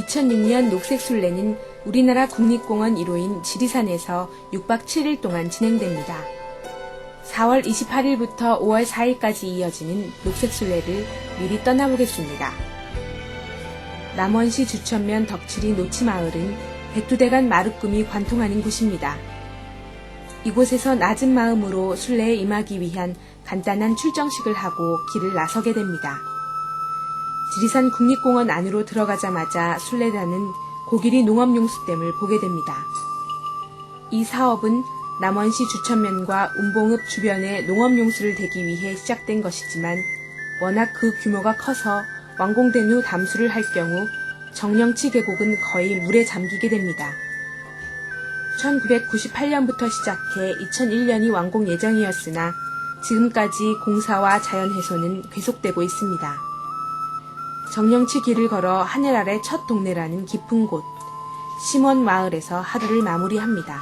2006년 녹색술래는 우리나라 국립공원 1호인 지리산에서 6박 7일 동안 진행됩니다. 4월 28일부터 5월 4일까지 이어지는 녹색술래를 미리 떠나보겠습니다. 남원시 주천면 덕칠이 노치마을은 백두대간 마루꿈이 관통하는 곳입니다. 이곳에서 낮은 마음으로 순례에 임하기 위한 간단한 출정식을 하고 길을 나서게 됩니다. 지리산 국립공원 안으로 들어가자마자 순례단은 고길이 농업용수댐을 보게 됩니다. 이 사업은 남원시 주천면과 운봉읍 주변에 농업용수를 대기 위해 시작된 것이지만 워낙 그 규모가 커서 완공된 후 담수를 할 경우 정령치 계곡은 거의 물에 잠기게 됩니다. 1998년부터 시작해 2001년이 완공 예정이었으나 지금까지 공사와 자연훼손은 계속되고 있습니다. 정령치 길을 걸어 하늘 아래 첫 동네라는 깊은 곳, 심원 마을에서 하루를 마무리합니다.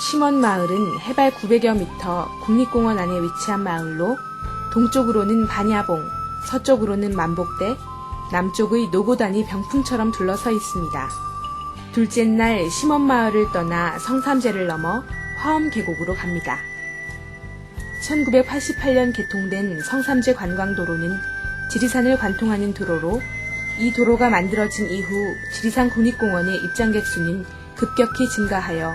심원 마을은 해발 900여 미터 국립공원 안에 위치한 마을로 동쪽으로는 반야봉, 서쪽으로는 만복대, 남쪽의 노고단이 병풍처럼 둘러서 있습니다. 둘째 날 심원 마을을 떠나 성삼재를 넘어 화엄 계곡으로 갑니다. 1988년 개통된 성삼재 관광도로는 지리산을 관통하는 도로로 이 도로가 만들어진 이후 지리산 국립공원의 입장객 수는 급격히 증가하여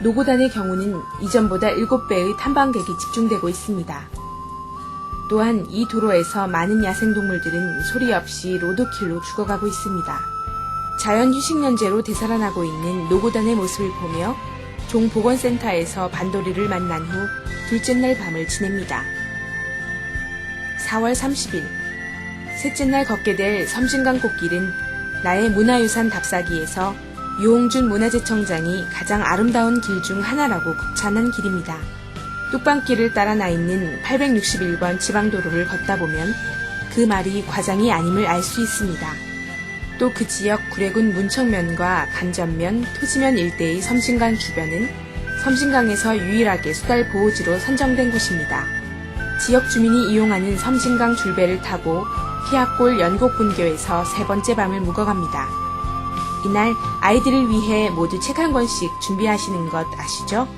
노고단의 경우는 이전보다 7배의 탐방객이 집중되고 있습니다. 또한 이 도로에서 많은 야생동물들은 소리 없이 로드킬로 죽어가고 있습니다. 자연휴식연재로 되살아나고 있는 노고단의 모습을 보며 종보건센터에서 반도리를 만난 후 둘째 날 밤을 지냅니다. 4월 30일 셋째 날 걷게 될 섬진강 꽃길은 나의 문화유산 답사기에서 유홍준 문화재청장이 가장 아름다운 길 중 하나라고 극찬한 길입니다. 뚝방길을 따라 나 있는 861번 지방도로를 걷다 보면 그 말이 과장이 아님을 알 수 있습니다. 또 그 지역 구례군 문청면과 간전면, 토지면 일대의 섬진강 주변은 섬진강에서 유일하게 수달 보호지로 선정된 곳입니다. 지역 주민이 이용하는 섬진강 줄배를 타고 피아골 연곡분교에서 세 번째 밤을 묵어갑니다. 이날 아이들을 위해 모두 책 한 권씩 준비하시는 것 아시죠?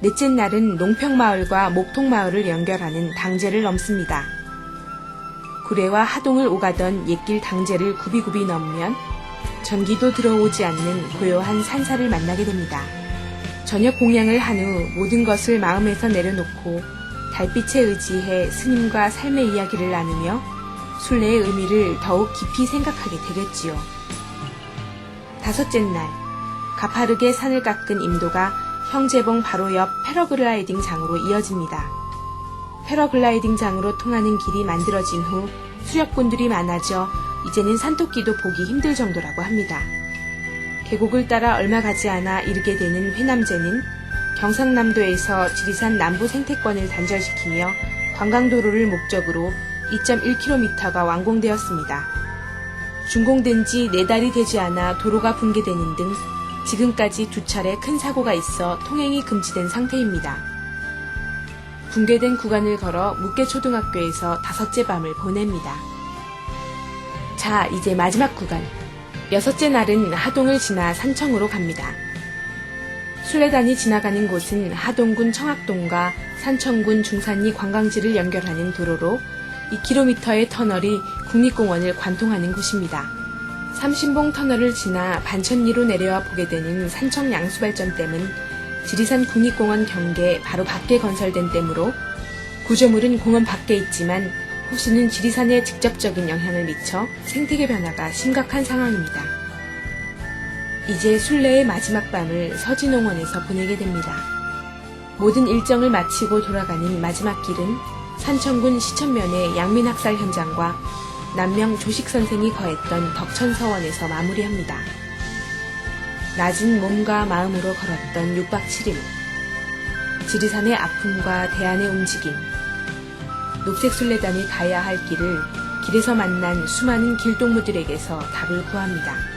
넷째 날은 농평마을과 목통마을을 연결하는 당제를 넘습니다. 구례와 하동을 오가던 옛길 당제를 굽이굽이 넘으면 전기도 들어오지 않는 고요한 산사를 만나게 됩니다. 저녁 공양을 한 후 모든 것을 마음에서 내려놓고 달빛에 의지해 스님과 삶의 이야기를 나누며 순례의 의미를 더욱 깊이 생각하게 되겠지요. 다섯째 날, 가파르게 산을 깎은 임도가 형제봉 바로 옆 패러글라이딩 장으로 이어집니다. 패러글라이딩 장으로 통하는 길이 만들어진 후 수렵꾼들이 많아져 이제는 산토끼도 보기 힘들 정도라고 합니다. 계곡을 따라 얼마 가지 않아 이르게 되는 회남제는 경상남도에서 지리산 남부 생태권을 단절시키며 관광도로를 목적으로 2.1km가 완공되었습니다. 준공된 지 4달이 되지 않아 도로가 붕괴되는 등 지금까지 두 차례 큰 사고가 있어 통행이 금지된 상태입니다. 붕괴된 구간을 걸어 묵계초등학교에서 다섯째 밤을 보냅니다. 자, 이제 마지막 구간. 여섯째 날은 하동을 지나 산청으로 갑니다. 순례단이 지나가는 곳은 하동군 청학동과 산청군 중산리 관광지를 연결하는 도로로 2km의 터널이 국립공원을 관통하는 곳입니다. 삼신봉 터널을 지나 반천리로 내려와 보게 되는 산청 양수발전댐은 지리산 국립공원 경계 바로 밖에 건설된 댐으로 구조물은 공원 밖에 있지만 호수는 지리산에 직접적인 영향을 미쳐 생태계 변화가 심각한 상황입니다. 이제 순례의 마지막 밤을 서진농원에서 보내게 됩니다. 모든 일정을 마치고 돌아가는 마지막 길은 산청군 시천면의 양민학살 현장과 남명 조식 선생이 거했던 덕천서원에서 마무리합니다. 낮은 몸과 마음으로 걸었던 6박 7일. 지리산의 아픔과 대안의 움직임. 녹색순례단이 가야 할 길을 길에서 만난 수많은 길동무들에게서 답을 구합니다.